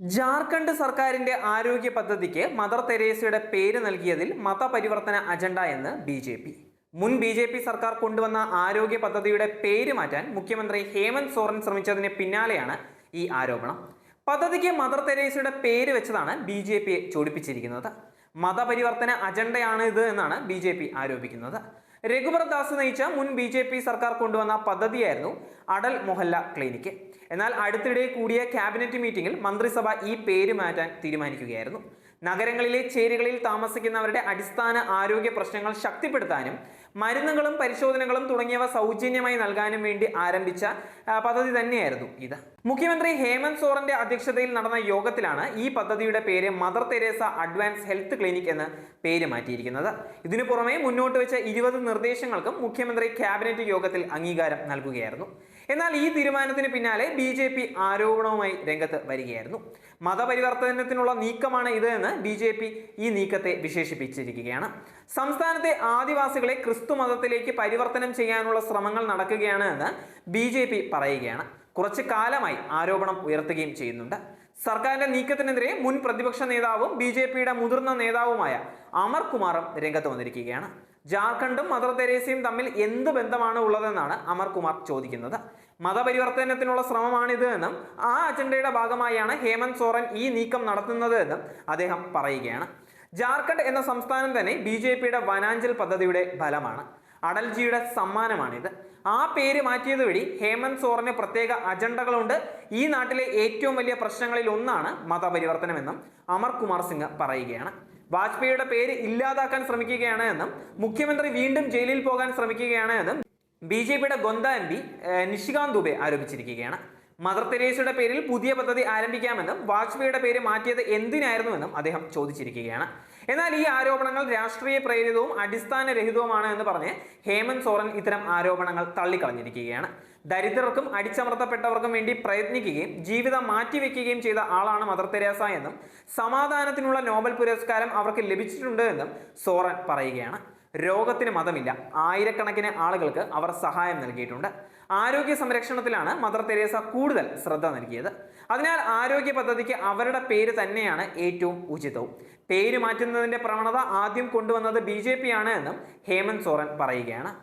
ജാർഖണ്ഡ് സർക്കാരിന്റെ ആരോഗ്യ പദ്ധതിക്ക് മദർ തെരേസയുടെ പേര് നൽകിയതിൽ മതപരിവർത്തന അജണ്ട എന്ന് ബി ജെ പി. മുൻ ബി ജെ പി സർക്കാർ കൊണ്ടുവന്ന ആരോഗ്യ പദ്ധതിയുടെ പേര് മാറ്റാൻ മുഖ്യമന്ത്രി ഹേമന്ത് സോറൻ ശ്രമിച്ചതിന് പിന്നാലെയാണ് ഈ ആരോപണം. പദ്ധതിക്ക് മദർ തെരേസയുടെ പേര് വെച്ചതാണ് ബി ജെ പിയെ ചൊടിപ്പിച്ചിരിക്കുന്നത്. മതപരിവർത്തന അജണ്ടയാണ് ഇത് എന്നാണ് ബി ജെ പി ആരോപിക്കുന്നത്. രഘുബർ ദാസ് നയിച്ച മുൻ ബി ജെ പി സർക്കാർ കൊണ്ടുവന്ന പദ്ധതിയായിരുന്നു അടൽ മൊഹല്ല ക്ലിനിക്ക്. എന്നാൽ അടുത്തിടെ കൂടിയ ക്യാബിനറ്റ് മീറ്റിംഗിൽ മന്ത്രിസഭ ഈ പേര് മാറ്റാൻ തീരുമാനിക്കുകയായിരുന്നു. നഗരങ്ങളിലെ ചേരികളിൽ താമസിക്കുന്നവരുടെ അടിസ്ഥാന ആരോഗ്യ പ്രശ്നങ്ങൾ ശക്തിപ്പെടുത്താനും മരുന്നുകളും പരിശോധനകളും തുടങ്ങിയവ സൗജന്യമായി നൽകാനും വേണ്ടി ആരംഭിച്ച പദ്ധതി തന്നെയായിരുന്നു ഇത്. മുഖ്യമന്ത്രി ഹേമന്ത് സോറന്റെ അധ്യക്ഷതയിൽ നടന്ന യോഗത്തിലാണ് ഈ പദ്ധതിയുടെ പേര് Mother Teresa advance health clinic എന്ന് പേര് മാറ്റിയിരിക്കുന്നത്. ഇതിനു പുറമെ മുന്നോട്ട് വെച്ച ഇരുപത് നിർദ്ദേശങ്ങൾക്കും മുഖ്യമന്ത്രി ക്യാബിനറ്റ് യോഗത്തിൽ അംഗീകാരം നൽകുകയായിരുന്നു. എന്നാൽ ഈ തീരുമാനത്തിന് പിന്നാലെ ബി ജെ പി ആരോപണവുമായി രംഗത്ത് വരികയായിരുന്നു. മതപരിവർത്തനത്തിനുള്ള നീക്കമാണ് ഇത് എന്ന് ബി ജെ പി ഈ നീക്കത്തെ വിശേഷിപ്പിച്ചിരിക്കുകയാണ്. സംസ്ഥാനത്തെ ആദിവാസികളെ ക്രിസ്തു മതത്തിലേക്ക് പരിവർത്തനം ചെയ്യാനുള്ള ശ്രമങ്ങൾ നടക്കുകയാണ് എന്ന് ബി ജെ പി പറയുകയാണ്. കുറച്ചു കാലമായി ആരോപണം ഉയർത്തുകയും ചെയ്യുന്നുണ്ട്. സർക്കാരിന്റെ നീക്കത്തിനെതിരെ മുൻ പ്രതിപക്ഷ നേതാവും ബി ജെ പിയുടെ മുതിർന്ന നേതാവുമായ അമർ കുമാറും രംഗത്ത് വന്നിരിക്കുകയാണ്. ജാർഖണ്ഡും മദർ തെരേസയും തമ്മിൽ എന്ത് ബന്ധമാണ് ഉള്ളതെന്നാണ് അമർ കുമാർ ചോദിക്കുന്നത്. മതപരിവർത്തനത്തിനുള്ള ശ്രമമാണിത് എന്നും ആ അജണ്ടയുടെ ഭാഗമായാണ് ഹേമന്ത് സോറൻ ഈ നീക്കം നടത്തുന്നത് എന്നും അദ്ദേഹം പറയുകയാണ്. ജാർഖണ്ഡ് എന്ന സംസ്ഥാനം തന്നെ ബി ജെ പിയുടെ വനാഞ്ചൽ പദ്ധതിയുടെ ഫലമാണ്. അടൽജിയുടെ സമ്മാനമാണിത്. ആ പേര് മാറ്റിയത് വഴി ഹേമന്ത് സോറന് പ്രത്യേക അജണ്ടകളുണ്ട്. ഈ നാട്ടിലെ ഏറ്റവും വലിയ പ്രശ്നങ്ങളിൽ ഒന്നാണ് മതപരിവർത്തനമെന്നും അമർ കുമാർ സിംഗ് പറയുകയാണ്. വാജ്പേയിയുടെ പേര് ഇല്ലാതാക്കാൻ ശ്രമിക്കുകയാണ് എന്നും മുഖ്യമന്ത്രി വീണ്ടും ജയിലിൽ പോകാൻ ശ്രമിക്കുകയാണ് എന്നും ബി ജെ പിയുടെ ഗൊന്ത എം പി നിഷികാന്ത് ദുബെ ആരോപിച്ചിരിക്കുകയാണ്. മദർ തെരേസയുടെ പേരിൽ പുതിയ പദ്ധതി ആരംഭിക്കാമെന്നും വാജ്പേയിയുടെ പേര് മാറ്റിയത് എന്തിനായിരുന്നുവെന്നും അദ്ദേഹം ചോദിച്ചിരിക്കുകയാണ്. എന്നാൽ ഈ ആരോപണങ്ങൾ രാഷ്ട്രീയ പ്രേരിതവും അടിസ്ഥാനരഹിതവുമാണ് എന്ന് പറഞ്ഞ് ഹേമന്ത് സോറൻ ഇത്തരം ആരോപണങ്ങൾ തള്ളിക്കളഞ്ഞിരിക്കുകയാണ്. ദരിദ്രർക്കും അടിച്ചമർത്തപ്പെട്ടവർക്കും വേണ്ടി പ്രയത്നിക്കുകയും ജീവിതം മാറ്റിവെക്കുകയും ചെയ്ത ആളാണ് മദർ തെരേസ എന്നും സമാധാനത്തിനുള്ള നോബൽ പുരസ്കാരം അവർക്ക് ലഭിച്ചിട്ടുണ്ട് എന്നും സോറൻ പറയുകയാണ്. രോഗത്തിന് മതമില്ല. ആയിരക്കണക്കിന് ആളുകൾക്ക് അവർ സഹായം നൽകിയിട്ടുണ്ട്. ആരോഗ്യ സംരക്ഷണത്തിലാണ് മദർ തെരേസ കൂടുതൽ ശ്രദ്ധ നൽകിയത്. അതിനാൽ ആരോഗ്യ പദ്ധതിക്ക് അവരുടെ പേര് തന്നെയാണ് ഏറ്റവും ഉചിതവും. പേര് മാറ്റുന്നതിന്റെ പ്രവണത ആദ്യം കൊണ്ടുവന്നത് ബി ജെ പി ആണ് എന്നും ഹേമന്ത് സോറൻ പറയുകയാണ്.